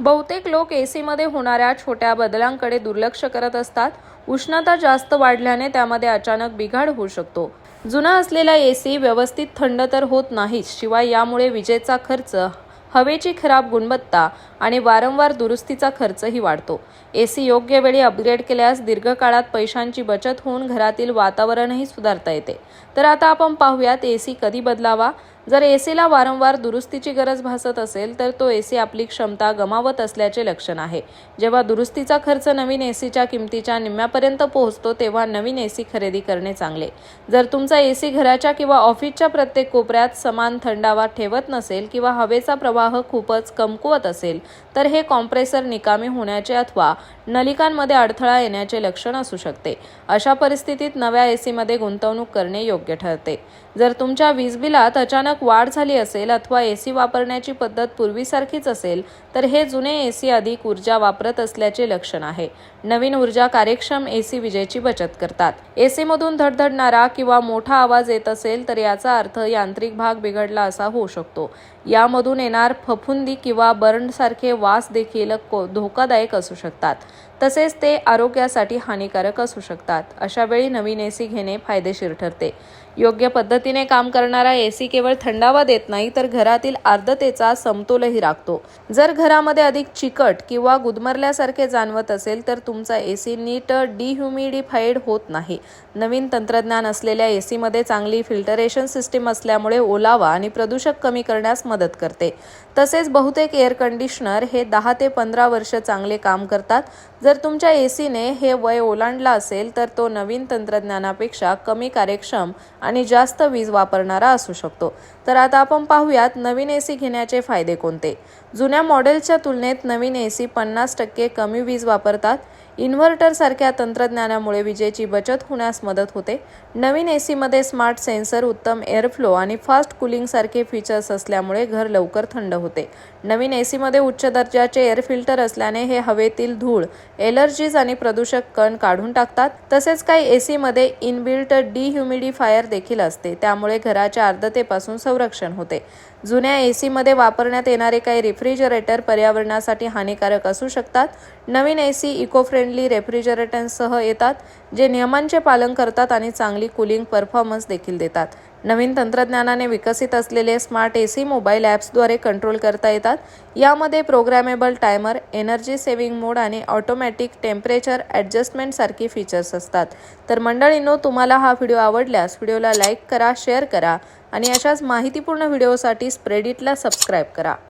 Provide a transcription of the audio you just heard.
बहुतेक लोक ए सीमध्ये होणाऱ्या छोट्या बदलांकडे दुर्लक्ष करत असतात. उष्णता जास्त वाढल्याने त्यामध्ये अचानक बिघाड होऊ शकतो. जुना असलेला ए सी व्यवस्थित थंड तर होत नाहीच शिवाय यामुळे विजेचा खर्च हवेची खराब गुणवत्ता आणि वारंवार दुरुस्तीचा खर्चही वाढतो. ए सी योग्य वेळी अपग्रेड केल्यास दीर्घकाळात पैशांची बचत होऊन घरातील वातावरणही सुधारता येते. तर आता आपण पाहूयात ए सी कधी बदलावा? जर एसीला वारंवार दुरुस्तीची गरज भासत असेल तर तो एसी आपली क्षमता गमावत असल्याचे लक्षण आहे. जेव्हा दुरुस्तीचा खर्च नवीन एसीच्या किमतीच्या निम्म्यापर्यंत पोहोचतो तेव्हा नवीन एसी खरेदी करणे चांगले. जर तुमचा एसी घराच्या किंवा ऑफिसच्या प्रत्येक कोपऱ्यात समान थंडावा ठेवत नसेल किंवा हवेचा प्रवाह खूपच कमकुवत असेल तर हे कॉम्प्रेसर निकामी होण्याचे अथवा नलिकांमध्ये अडथळा येण्याचे लक्षण असू शकते. अशा परिस्थितीत नव्या एसीमध्ये गुंतवणूक करणे योग्य ठरते. जर तुमच्या वीज बिलात अचानक वाढ झाली असेल अथवा ए सी वापरण्याची पद्धत पूर्वीसारखीच असेल तर हे जुने ए सी अधिक ऊर्जा वापरत असल्याचे लक्षण आहे. नवीन ऊर्जा कार्यक्षम ए सी विजेची बचत करतात. ए सीमधून धडधडणारा किंवा मोठा आवाज येत असेल तर याचा अर्थ यांत्रिक भाग बिघडला असा होऊ शकतो. यामधून येणार फफुंदी किंवा बर्नसारखे वास देखील को- धोकादायक असू शकतात. तसेच ते आरोग्यासाठी हानिकारक असू शकतात. अशा वेळी नवीन सी घेणे फायदेशीर ठरते. योग्य पद्धतीने काम करणारा ए सी केवळ थंडावा देत नाही तर घरातील आर्द्रतेचा समतोलही राखतो. जर घरामध्ये अधिक चिकट किंवा गुदमरल्यासारखे जाणवत असेल तर तुमचा ए सी नीट डिह्युमिडिफाईड होत नाही. नवीन तंत्रज्ञान असलेल्या ए सीमध्ये चांगली फिल्टरेशन सिस्टीम असल्यामुळे ओलावा आणि प्रदूषक कमी करण्यास मदत करते. तसेच बहुतेक एअर कंडिशनर हे दहा ते पंधरा वर्ष चांगले काम करतात. जर जर तुमच्या एसीने हे वय ओलांडला असेल तर तो नवीन तंत्रज्ञानापेक्षा कमी कार्यक्षम आणि जास्त वीज वापरणारा असू शकतो. तर आता आपण पाहूयात नवीन एसी घेण्याचे फायदे कोणते? जुन्या मॉडेलच्या तुलनेत नवीन एसी पन्नास टक्के कमी वीज वापरतात. इन्व्हर्टरसारख्या तंत्रज्ञानामुळे विजेची बचत होण्यास मदत होते. नवीन एसीमध्ये स्मार्ट सेन्सर उत्तम एअरफ्लो आणि फास्ट कुलिंगसारखे फीचर्स असल्यामुळे घर लवकर थंड होते. नवीन एसीमध्ये उच्च दर्जाचे एअर फिल्टर असल्याने हे हवेतील धूळ एलर्जीज आणि प्रदूषक कण काढून टाकतात. तसेच काही एसीमध्ये इनबिल्ट डिह्युमिडिफायर देखील असते. त्यामुळे घराच्या आर्द्रतेपासून संरक्षण होते. जुन्या एसीमध्ये वापरण्यात येणारे काही रेफ्रिजरेटर पर्यावरणासाठी हानिकारक असू शकतात. नवीन एसी इको फ्रेंडली रेफ्रिजरेटरसह येतात जे नियमांचे पालन करतात आणि चांगली कूलिंग परफॉर्मन्स देखील देतात. नवीन तंत्रज्ञानाने विकसित असलेले स्मार्ट ए सी मोबाईल ॲप्सद्वारे कंट्रोल करता येतात. यामध्ये programmable timer energy saving mode आणि ऑटोमॅटिक टेम्परेचर ॲडजस्टमेंटसारखी फीचर्स असतात. तर मंडळींनो तुम्हाला हा व्हिडिओ आवडल्यास व्हिडिओला लाईक करा शेअर करा आणि अशाच माहितीपूर्ण व्हिडिओसाठी स्प्रेडिटला सबस्क्राईब करा.